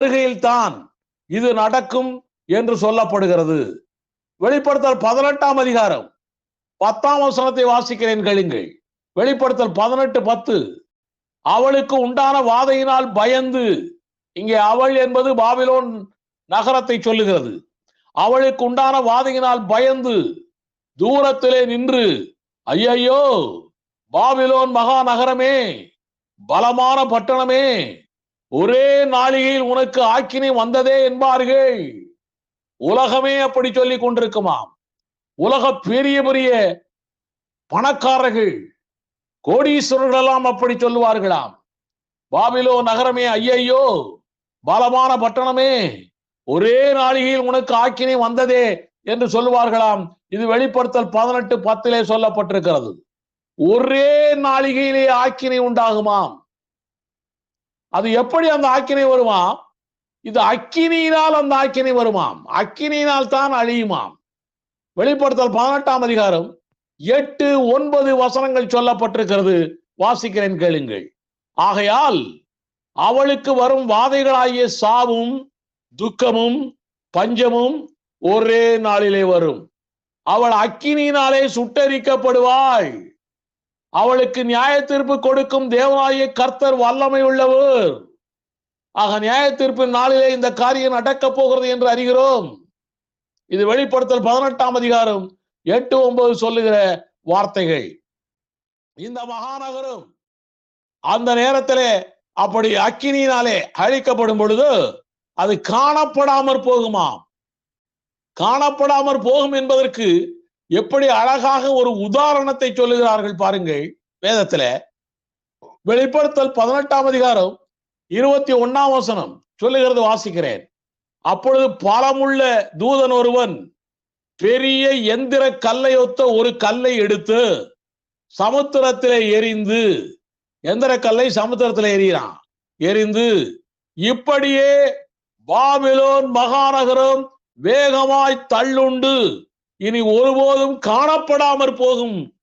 வருகையில்தான் இது நடக்கும் என்று சொல்லப்படுகிறது. வெளிப்படுத்தல் பதினெட்டாம் அதிகாரம். பத்தாம் வசனத்தை வாசிக்கிறேன் கேளுங்கள். வெளிப்படுத்தல் பதினெட்டு பத்து. அவளுக்கு உண்டான வாதையினால் பயந்து இங்கே அவள் என்பது பாபிலோன் நகரத்தை சொல்லுகிறது. அவளுக்கு உண்டான வாதையினால் பயந்து தூரத்திலே நின்று ஐயையோ பாபிலோன் மகா நகரமே பலமான பட்டணமே ஒரே நாளிகையில் உனக்கு ஆக்கினை வந்ததே என்பார்கள். உலகமே அப்படி சொல்லி கொண்டிருக்குமாம். உலக பெரிய பெரிய பணக்காரர்கள் கோடீஸ்வரர்கள் எல்லாம் அப்படி சொல்லுவார்களாம். பாபிலோ நகரமே ஐயையோ பலமான பட்டணமே ஒரே நாளிகையில் உனக்கு ஆக்கினை வந்ததே என்று சொல்லுவார்களாம். இது வெளிப்படுத்தல் பதினெட்டு பத்திலே சொல்லப்பட்டிருக்கிறது. ஒரே நாளிகையிலே ஆக்கினை உண்டாகுமாம். அது எப்படி அந்த ஆக்கினை வருமாம்? இது அக்கினியினால் அந்த ஆக்கினை வருமாம். அக்கினியினால் தான் அழியுமாம். வெளிப்படுத்தல் பதினெட்டாம் அதிகாரம் எட்டு ஒன்பது வசனங்கள் சொல்லப்பட்டிருக்கிறது. வாசிக்கிறேன் கேளுங்கள். ஆகையால் அவளுக்கு வரும் வாதைகளாகிய சாவும் துக்கமும் பஞ்சமும் ஒரே நாளிலே வரும். அவள் அக்கினியினாலே சுட்டரிக்கப்படுவாள். அவளுக்கு நியாய தீர்ப்பு கொடுக்கும் தேவனாய கர்த்தர் வல்லமை உள்ளவர். ஆக நியாய தீர்ப்பின் நாளிலே இந்த காரியம் நடக்கப் போகிறது என்று அறிகிறோம். இது வெளிப்படுத்தல் பதினெட்டாம் அதிகாரம் எட்டு ஒன்பது சொல்லுகிற வார்த்தைகள். இந்த மகாநகரம் அந்த நேரத்திலே அப்படி அக்கினியினாலே அழிக்கப்படும் பொழுது அது காணப்படாமற் போகுமாம். காணப்படாமற் போகும் என்பதற்கு எப்படி அழகாக ஒரு உதாரணத்தை சொல்லுகிறார்கள் பாருங்கள். வேதத்துல வெளிப்படுத்தல் பதினெட்டாம் அதிகாரம் இருபத்தி ஒன்னாம் வசனம் சொல்லுகிறது வாசிக்கிறேன். அப்பொழுது பலமுள்ள தூதன் ஒருவன் பெரிய எந்திர கல்லை ஒத்த ஒரு கல்லை எடுத்து சமுத்திரத்திலே எரிந்து எந்திர கல்லை சமுத்திரத்தில் எரியிறான் எரிந்து இப்படியே பாபிலோன் மகாநகரம் வேகமாய் தள்ளுண்டு இனி ஒருபோதும் காணப்படாமற் போகும்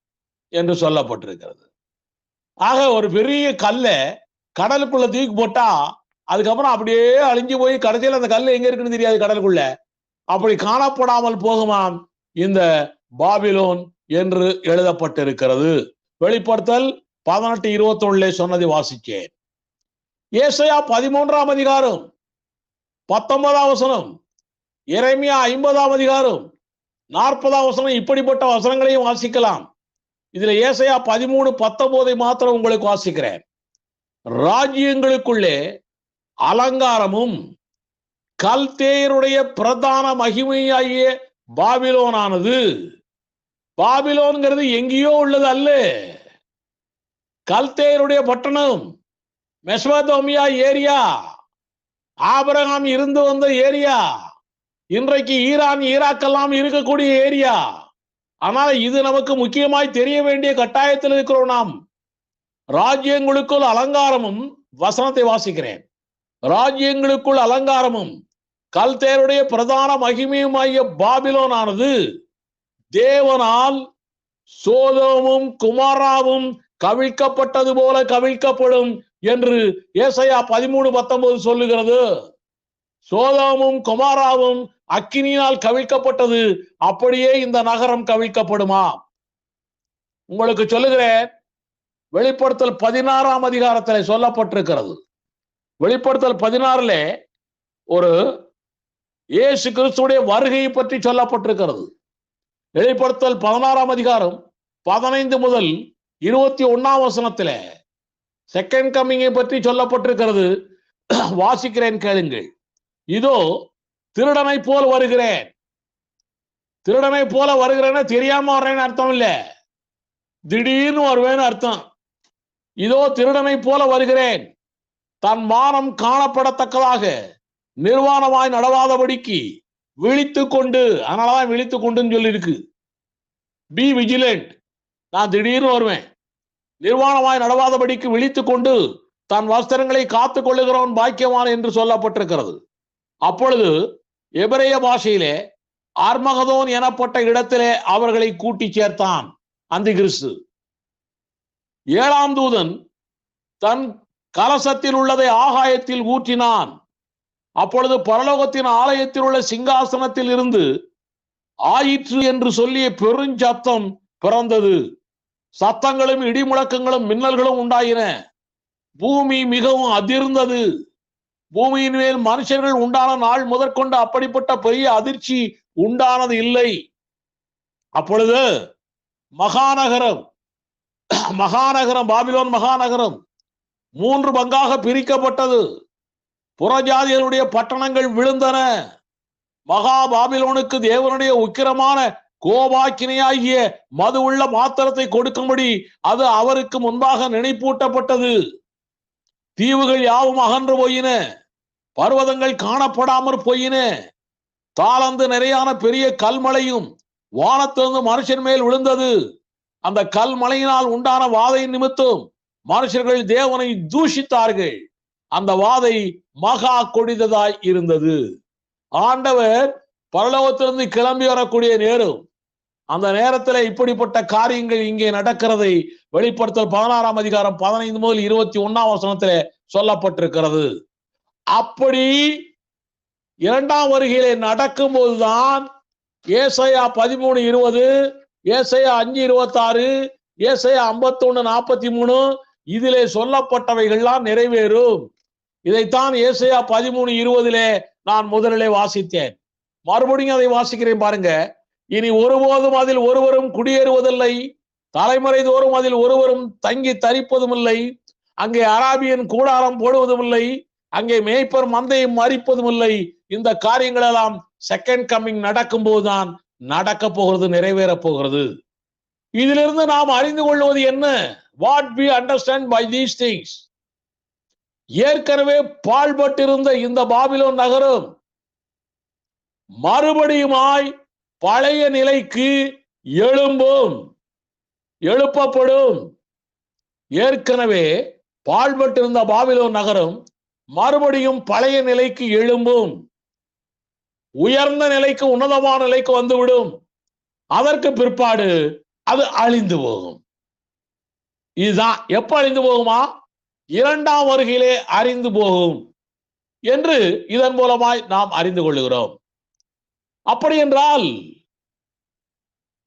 என்று சொல்லப்பட்டிருக்கிறது. ஆக ஒரு பெரிய கல்லை கடலுக்குள்ள தூக்கி போட்டா அதுக்கப்புறம் அப்படியே அழிஞ்சு போய் கடைசியில் அந்த கல் எங்க இருக்குன்னு தெரியாது கடலுக்குள்ள. அப்படி காணப்படாமல் போகுமாம் இந்த பாபிலோன் என்று எழுதப்பட்டிருக்கிறது. வெளிப்படுத்தல் பதினெட்டு இருபத்தி ஒண்ணுல சொன்னதை வாசிச்சேன் ஏசையா பதிமூன்றாம் அதிகாரம் பத்தொன்பதாம் வசனம் இறைமையா ஐம்பதாம் அதிகாரம் நாற்பதாம் வசனம் இப்படிப்பட்ட வசனங்களையும் வாசிக்கலாம். இதுல ஏசையா பதிமூணு பத்தொன்பதை மாத்திரம் உங்களுக்கு வாசிக்கிறேன். ராஜ்யங்களுக்குள்ளே அலங்காரமும் கல்தேயருடைய பிரதான மகிமையாகிய பாபிலோனானது. பாபிலோன்கிறது எங்கேயோ உள்ளது அல்ல. கல்தேயருடைய பட்டணம் மெஸ்வதோமியா ஏரியா. ஆபரகாம் இருந்து வந்த ஏரியா. இன்றைக்கு ஈரான் ஈராக்கெல்லாம் இருக்கக்கூடிய ஏரியா. ஆனால் இது நமக்கு முக்கியமாய் தெரிய வேண்டிய கட்டாயத்தில் இருக்கிறோம் நாம். ராஜ்யங்களுக்குள் அலங்காரமும் வசனத்தை வாசிக்கிறேன். ராஜ்யங்களுக்குள் அலங்காரமும் கல்தேருடைய பிரதான மகிமையுமாகிய பாபிலோனானது தேவனால் சோதோமும் குமாராவும் கவிழ்க்கப்பட்டது போல கவிழ்க்கப்படும் என்று ஏசையா பதிமூணு பத்தொன்பது சொல்லுகிறது. சோதோமும் குமாராவும் அக்கினியினால் கவிழ்க்கப்பட்டது அப்படியே இந்த நகரம் கவிழ்க்கப்படுமா? உங்களுக்கு சொல்லுகிறேன் வெளிப்படுத்தல் பதினாறாம் அதிகாரத்தில் சொல்லப்பட்டிருக்கிறது. வெளிப்படுத்தல் பதினாறுல ஒரு இயேசு கிறிஸ்துடைய வருகையை பற்றி சொல்லப்பட்டிருக்கிறது. வெளிப்படுத்தல் பதினாறாம் அதிகாரம் பதினைந்து முதல் இருபத்தி ஒன்னாம் வசனத்துல செகண்ட் கம்மிங்கை பற்றி சொல்லப்பட்டிருக்கிறது. வாசிக்கிறேன் கேளுங்கள். இதோ திருடனை போல் வருகிறேன். திருடனை போல வருகிறேன்னு தெரியாம வர்றேன்னு அர்த்தம் இல்ல. திடீர்னு வருவேன்னு அர்த்தம். இதோ திருடனை போல வருகிறேன். தன் மானம் காணப்படத்தக்கதாக நிர்வாணமாய் நடவாதபடிக்கு விழித்து கொண்டு அதனாலதான் விழித்து கொண்டுன்னு சொல்லியிருக்கு. பி விஜிலண்ட் நான் திடீர்னு வருவேன். நிர்வாணமாய் நடவாதபடிக்கு விழித்து கொண்டு தன் வஸ்திரங்களை காத்து கொள்ளுகிறவன் பாக்கியவான் என்று சொல்லப்பட்டிருக்கிறது. அப்பொழுது எபிரேய பாஷையிலே ஆர்மகதோன் எனப்பட்ட இடத்திலே அவர்களை கூட்டி சேர்த்தான் அந்த கிறிஸ்து. ஏழாம் தூதன் தன் கலசத்தில் உள்ளதை ஆகாயத்தில் ஊற்றினான். அப்பொழுது பரலோகத்தின் ஆலயத்தில் உள்ள சிங்காசனத்தில் இருந்து ஆயிற்று என்று சொல்லிய பெருஞ்சத்தம் பிறந்தது. சத்தங்களும் இடிமுழக்கங்களும் மின்னல்களும் உண்டாயின. பூமி மிகவும் அதிர்ந்தது. பூமியின் மேல் மனுஷர்கள் உண்டான நாள் முதற்கொண்டு அப்படிப்பட்ட பெரிய அதிர்ச்சி உண்டானது இல்லை. அப்பொழுது மகாநகரம் மகாநகரம் பாபிலோன் மகாநகரம் மூன்று பங்காக பிரிக்கப்பட்டது. புறஜாதிகளுடைய பட்டணங்கள் விழுந்தன. மகா பாபிலோனுக்கு தேவனுடைய உக்கிரமான கோபாக்கினையாகிய மது உள்ள மாத்திரத்தை கொடுக்கும்படி அது அவருக்கு முன்பாக நினைப்பூட்டப்பட்டது. தீவுகள் யாவும் அகன்று போயின. பர்வதங்கள் காணப்படாமற் போயின. தாளந்து நிறையான பெரிய கல்மலையும் வானத்திலிருந்து மனுஷன் மேல் விழுந்தது. அந்த கல்மலையினால் உண்டான வாதை நிமித்தம் மனுஷர்கள் தேவனை தூஷித்தார்கள். அந்த வாதை மகா கொடிததாய் இருந்தது. ஆண்டவர் பரலோகத்திலிருந்து கிளம்பி வரக்கூடிய நேரம். அந்த நேரத்தில் இப்படிப்பட்ட காரியங்கள் இங்கே நடக்கிறதை வெளிப்படுத்தல் பதினாறாம் அதிகாரம் பதினைந்து முதல் இருபத்தி ஒன்னாம் வசனத்தில் சொல்லப்பட்டிருக்கிறது. அப்படி இரண்டாம் வருகையிலே நடக்கும்போதுதான் ஏசையா பதிமூணு இருபது ஏசையா அஞ்சு இருபத்தாறு ஏசையா ஐம்பத்தொன்னு நாற்பத்தி மூணு இதிலே சொல்லப்பட்டவைகள்லாம் நிறைவேறும். இதைத்தான் ஏசையா பதிமூணு இருபதிலே நான் முதலிலே வாசித்தேன். மறுபடியும் அதை வாசிக்கிறேன் பாருங்க. இனி ஒருபோதும் அதில் ஒருவரும் குடியேறுவதில்லை. தலைமுறை தோறும் அதில் ஒருவரும் தங்கி தரிப்பதும் இல்லை அங்கே அராபியன் கூடாரம் போடுவதும் இல்லை அங்கே மேய்ப்பர் மந்தையும் மறிப்பதும் இல்லை. இந்த காரியங்கள் எல்லாம் செகண்ட் கம்மிங் நடக்கும் போதுதான் நடக்க போகிறது நிறைவேற போகிறது. இதிலிருந்து நாம் அறிந்து கொள்வது என்ன? What we understand by these things ஏற்கனவே பாழ்பட்டிருந்த இந்த பாபிலோன் நகரம் மறுபடியுமாய் பழைய நிலைக்கு எழும்பும் எழுப்பப்படும். ஏற்கனவே பாழ்பட்டிருந்த பாபிலோன் நகரம் மறுபடியும் பழைய நிலைக்கு எழும்பும். உயர்ந்த நிலைக்கு உன்னதமான நிலைக்கு வந்துவிடும். அதற்கு பிற்பாடு அது அழிந்து போகும். இதுதான் எப்ப அழிந்து போகுமா? இரண்டாம் வருகையிலே அறிந்து போகும் என்று இதன் மூலமாய் நாம் அறிந்து கொள்ளுகிறோம். அப்படி என்றால்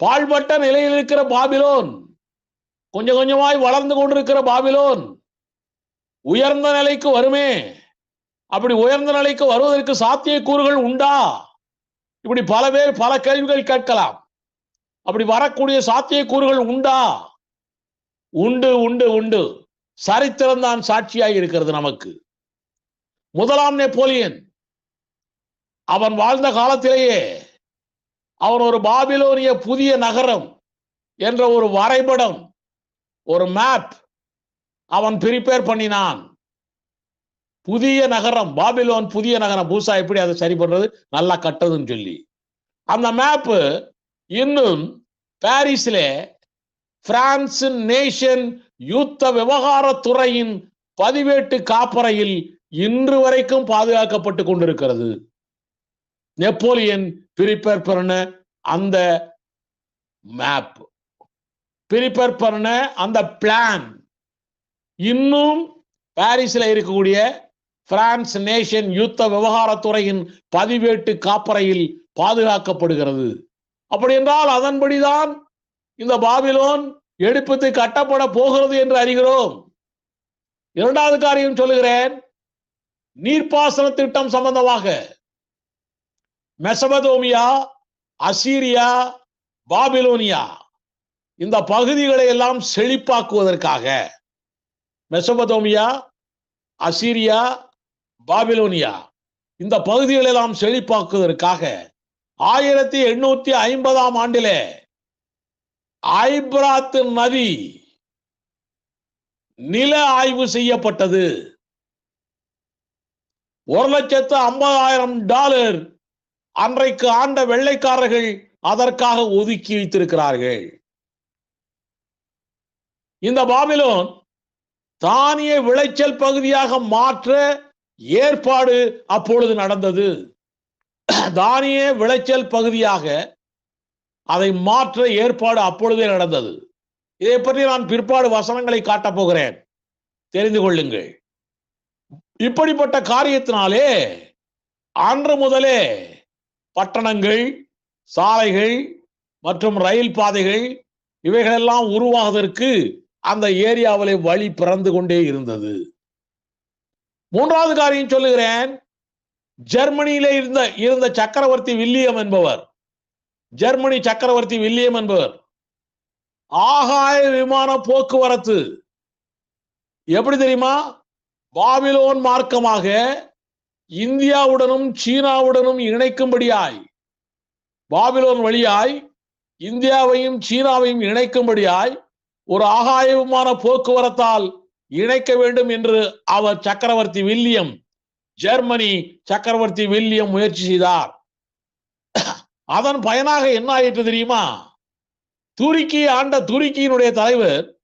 பாழ்பட்ட நிலையில் இருக்கிற பாபிலோன் கொஞ்சம் கொஞ்சமாய் வளர்ந்து கொண்டிருக்கிற பாபிலோன் உயர்ந்த நிலைக்கு வருமே. அப்படி உயர்ந்த நிலைக்கு வருவதற்கு சாத்தியக்கூறுகள் உண்டா? இப்படி பல பேர் பல கேள்விகள் கேட்கலாம். அப்படி வரக்கூடிய சாத்தியக்கூறுகள் உண்டா? உண்டு உண்டு உண்டு. சரித்திரம் தான் சாட்சியாக இருக்கிறது நமக்கு. முதலாம் நெப்போலியன். அவன் வாழ்ந்த காலத்திலேயே அவன் ஒரு பாபிலோனிய புதிய நகரம் என்ற ஒரு வரைபடம் ஒரு மேப் அவன் ப்ரிப்பேர் பண்ணினான். புதிய நகரம் பாபிலோன் புதிய நகரம் பூசா எப்படி அதை சரி பண்றது? நல்லா கட்டதுன்னு சொல்லி. அந்த மேப்பு இன்னும் பாரிஸ்ல பிரான்ஸ் நேஷன் யுத்த விவகாரத்துறையின் பதிவேட்டு காப்பறையில் இன்று வரைக்கும் பாதுகாக்கப்பட்டு கொண்டிருக்கிறது. நெப்போலியன் பிரிப்பேர் பண்ண அந்த மேப் ப்ரிப்பேர் பண்ண அந்த பிளான் இன்னும் பாரிஸில் இருக்கக்கூடிய பிரான்ஸ் நேஷன் யுத்த விவகாரத்துறையின் பதிவேட்டு காப்பறையில் பாதுகாக்கப்படுகிறது. அப்படி என்றால் அதன்படிதான் இந்த பாபிலோன் எடுப்பது கட்டப்பட போகிறது என்று அறிகிறோம். இரண்டாவது காரியம் சொல்லுகிறேன். நீர்ப்பாசன திட்டம் சம்பந்தமாக. மெசபதோமியா அசீரியா பாபிலோனியா இந்த பகுதிகளை எல்லாம் செழிப்பாக்குவதற்காக. மெசபதோமியா அசீரியா பாபிலோனியா. இந்த பகுதிகளை எல்லாம் செழிப்பாக்குவதற்காக ஆயிரத்தி எண்ணூத்தி ஐம்பதாம் ஆண்டிலே ஐப்ராத் நதி நில ஆய்வு செய்யப்பட்டது. ஒரு லட்சத்து ஐம்பதாயிரம் டாலர் அன்றைக்கு ஆண்ட வெள்ளைக்காரர்கள் அதற்காக ஒதுக்கி வைத்திருக்கிறார்கள். இந்த பாபிலோன் தானிய விளைச்சல் பகுதியாக மாற்ற ஏற்பாடு அப்பொழுது நடந்தது. தானிய விளைச்சல் பகுதியாக அதை மாற்ற ஏற்பாடு அப்பொழுதே நடந்தது. இதை பற்றி நான் பிற்பாடு வசனங்களை காட்டப் போகிறேன். தெரிந்து கொள்ளுங்கள். இப்படிப்பட்ட காரியத்தினாலே அன்று முதலே பட்டணங்கள் சாலைகள் மற்றும் ரயில் பாதைகள் இவைகளெல்லாம் உருவாவதற்கு அந்த ஏரியாவிலே வழி பிறந்து கொண்டே இருந்தது. மூன்றாவது காரியம் சொல்லுகிறேன். ஜெர்மனியிலே இருந்த இருந்த சக்கரவர்த்தி வில்லியம் என்பவர். ஜெர்மனி சக்கரவர்த்தி வில்லியம் என்பவர். ஆகாய விமான போக்குவரத்து. எப்படி தெரியுமா? பாபிலோன் மார்க்கமாக இந்தியாவுடனும் சீனாவுடனும் இணைக்கும்படியாய். பாபிலோன் வழியாய் இந்தியாவையும் சீனாவையும் இணைக்கும்படியாய் ஒரு ஆகாயமான போக்குவரத்தால் இணைக்க வேண்டும் என்று அவர் சக்கரவர்த்தி வில்லியம் ஜெர்மனி சக்கரவர்த்தி வில்லியம் முயற்சி செய்தார். அதன் பயனாக என்ன ஆயிற்று தெரியுமா? துருக்கி ஆண்ட துருக்கியினுடைய தலைவர்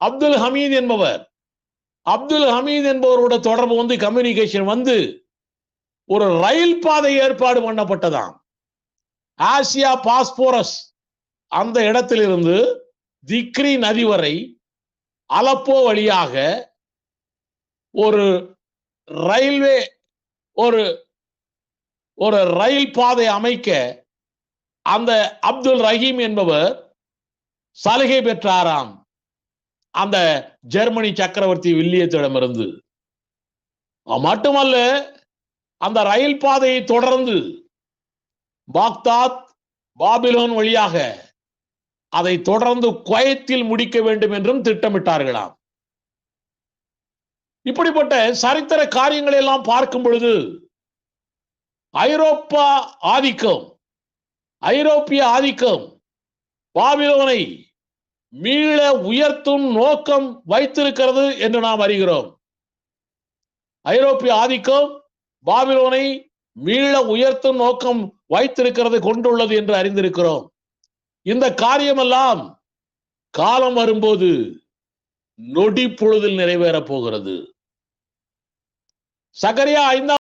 அப்துல் ஹமீத் என்பவர். அப்துல் ஹமீத் என்பவரோட தொடர்பு வந்து கம்யூனிகேஷன் வந்து ஒரு ரயில் பாதை ஏற்பாடு பண்ணப்பட்டதாம். ஆசியா பாஸ்போரஸ் அந்த இடத்திலிருந்து திக்ரி நதி வரை அலப்போ வழியாக ஒரு ரயில்வே ஒரு ஒரு ரயில் பாதை அமைக்க அந்த அப்துல் ரஹீம் என்பவர் சலுகை பெற்றாராம். அந்த ஜெர்மனி சக்கரவர்த்தி வில்லியத்திடமிருந்து. மட்டுமல்ல அந்த ரயில் பாதையை தொடர்ந்து பாக்தாத் பாபிலோன் வழியாக அதை தொடர்ந்து குவைத்தில் முடிக்க வேண்டும் என்றும் திட்டமிட்டார்களாம். இப்படிப்பட்ட சரித்திர காரியங்களை எல்லாம் பார்க்கும் பொழுது ஐரோப்பா ஆதிக்கம் ஐரோப்பிய ஆதிக்கம் பாபிலோனை மீள உயர்த்தும் நோக்கம் வைத்திருக்கிறது என்று நாம் அறிகிறோம். ஐரோப்பிய ஆதிக்கம் பாபிலோனை மீள உயர்த்தும் நோக்கம் வைத்திருக்கிறது கொண்டுள்ளது என்று அறிந்திருக்கிறோம். இந்த காரியமெல்லாம் காலம் வரும்போது நொடி பொழுதில் நிறைவேறப் போகிறது. சகரியா ஐந்தாம்